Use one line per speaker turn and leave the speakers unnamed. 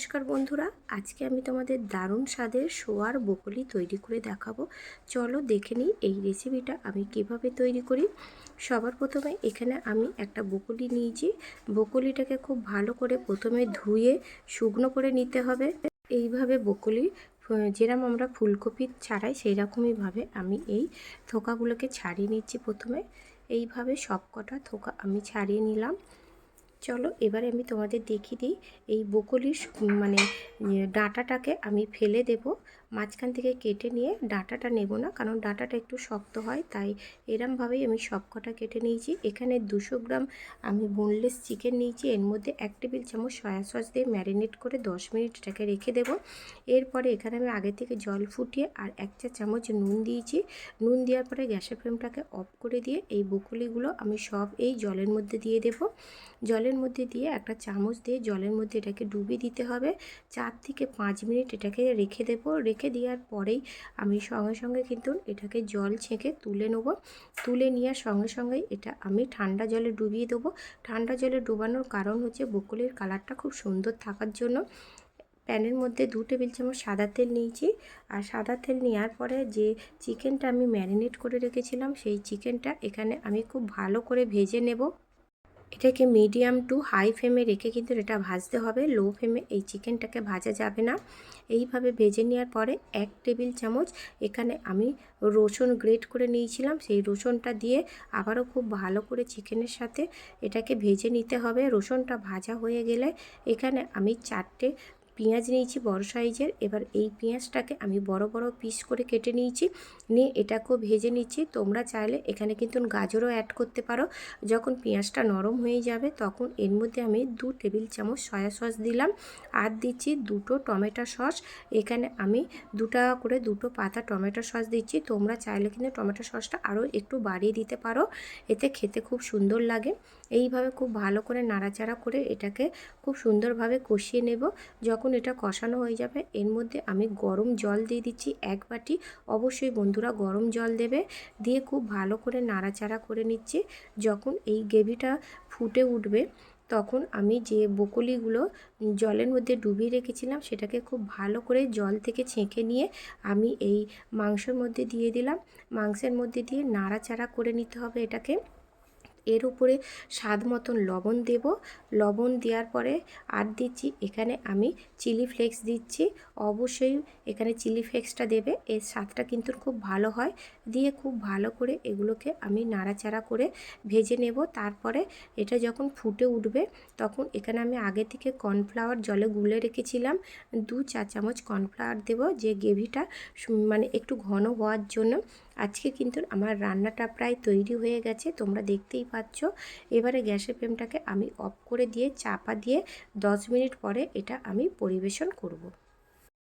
নমস্কার বন্ধুরা, আজকে আমি তোমাদের দারুণ স্বাদের সোয়ার বকুলি তৈরি করে দেখাবো। চলো দেখে নিই এই রেসিপিটা আমি কীভাবে তৈরি করি। সবার প্রথমে এখানে আমি একটা বকুলি নিয়েছি। বকুলিটাকে খুব ভালো করে প্রথমে ধুয়ে শুকনো করে নিতে হবে। এইভাবে বকুলি যেরকম আমরা ফুলকপি ছাড়াই সেই রকমইভাবে আমি এই থোকাগুলোকে ছাড়িয়ে নিচ্ছি প্রথমে। এইভাবে সব কটা থোকা আমি ছাড়িয়ে নিলাম। চলো এবারে আমি তোমাদের দেখিয়ে দিই এই বকলির মানে ডাঁটাটাকে আমি ফেলে দেব। মাঝখান থেকে কেটে নিয়ে ডাটাটা নেব না, কারণ ডাঁটাটা একটু শক্ত হয়, তাই এরমভাবেই আমি সব কটা কেটে নিয়েছি। এখানে দুশো গ্রাম আমি বোনলেস চিকেন নিয়েছি। এর মধ্যে এক টেবিল চামচ সয়া সস দিয়ে ম্যারিনেট করে দশ মিনিট এটাকে রেখে দেব। এরপরে এখানে আমি আগে থেকে জল ফুটিয়ে আর এক চা চামচ নুন দিয়েছি। নুন দেওয়ার পরে গ্যাসের ফ্লেমটাকে অফ করে দিয়ে এই বকুলিগুলো আমি সব এই জলের মধ্যে দিয়ে দেব। জলের মধ্যে দিয়ে একটা চামচ দিয়ে জলের মধ্যে এটাকে ডুবিয়ে দিতে হবে। চার থেকে পাঁচ মিনিট এটাকে রেখে দেবো। রেখে দেওয়ার পরেই আমি সঙ্গে সঙ্গে কিন্তু এটাকে জল ছেঁকে তুলে নেব। তুলে নেওয়ার সঙ্গে সঙ্গে এটা আমি ঠান্ডা জলে ডুবিয়ে দেবো। ঠান্ডা জলে ডুবানোর কারণ হচ্ছে বকুলির কালারটা খুব সুন্দর থাকার জন্য। প্যানের মধ্যে দু টেবিল চামচ সাদা তেল নিয়েছি। আর সাদা তেল নেওয়ার পরে যে চিকেনটা আমি ম্যারিনেট করে রেখেছিলাম, সেই চিকেনটা এখানে আমি খুব ভালো করে ভেজে নেব। এটাকে মিডিয়াম টু হাই ফ্লেমে রেখে কিন্তু এটা ভাজতে হবে। লো ফ্লেমে এই চিকেনটাকে ভাজা যাবে না। এইভাবে ভেজে নেওয়ার পরে এক টেবিল চামচ এখানে আমি রসুন গ্রেট করে নিয়েছিলাম। সেই রসুনটা দিয়ে আবারও খুব ভালো করে চিকেনের সাথে এটাকে ভেজে নিতে হবে। রসুনটা ভাজা হয়ে গেলে এখানে আমি চারটে পেঁয়াজ নিয়েছি বড় সাইজের। এবার এই পেঁয়াজটাকে আমি বড় বড় পিস করে কেটে নিয়েছি। নিয়ে এটাকেও ভেজে নিচ্ছি। তোমরা চাইলে এখানে কিন্তু গাজরও অ্যাড করতে পারো। যখন পেঁয়াজটা নরম হয়ে যাবে তখন এর মধ্যে আমি দু টেবিল চামচ সয়া সস দিলাম। আর দিচ্ছি দুটো টমেটো সস। এখানে আমি দু টাকা করে দুটো পাতা টমেটো সস দিচ্ছি। তোমরা চাইলে কিন্তু টমেটো সসটা আরও একটু বাড়িয়ে দিতে পারো। এতে খেতে খুব সুন্দর লাগে। এইভাবে খুব ভালো করে নাড়াচাড়া করে এটাকে খুব সুন্দরভাবে কষিয়ে নেব। যখন যখন এটা কষানো হয়ে যাবে, এর মধ্যে আমি গরম জল দিয়ে দিচ্ছি এক বাটি। অবশ্যই বন্ধুরা গরম জল দেবে। দিয়ে খুব ভালো করে নাড়াচাড়া করে নিচ্ছি। যখন এই গ্রেভিটা ফুটে উঠবে, তখন আমি যে বকলিগুলো জলের মধ্যে ডুবিয়ে রেখেছিলাম, সেটাকে খুব ভালো করে জল থেকে ছেঁকে নিয়ে আমি এই মাংসের মধ্যে দিয়ে দিলাম। মাংসের মধ্যে দিয়ে নাড়াচাড়া করে নিতে হবে এটাকে। এর উপরে স্বাদ মতন লবণ দেব। লবণ দেওয়ার পরে আর দিচ্ছি, এখানে আমি চিলি ফ্লেক্স দিচ্ছি। অবশ্যই এখানে চিলি ফ্লেক্সটা দেবে, এর স্বাদটা কিন্তু খুব ভালো হয়। দিয়ে খুব ভালো করে এগুলোকে আমি নাড়াচাড়া করে ভেজে নেব। তারপরে এটা যখন ফুটে উঠবে, তখন এখানে আমি আগে থেকে কর্নফ্লাওয়ার জলে গুলে রেখেছিলাম। দু চা চামচ কর্নফ্লাওয়ার দেব, যে গ্রেভিটা মানে একটু ঘন হওয়ার জন্য। আজকে কিন্তু আমার রান্নাটা প্রায় তৈরি হয়ে গেছে, তোমরা দেখতেই পাচ্ছ এবারে গ্যাসের ফ্লেমটাকে আমি অফ করে দিয়ে, চাপা দিয়ে দশ মিনিট পরে এটা আমি পরিবেশন করব।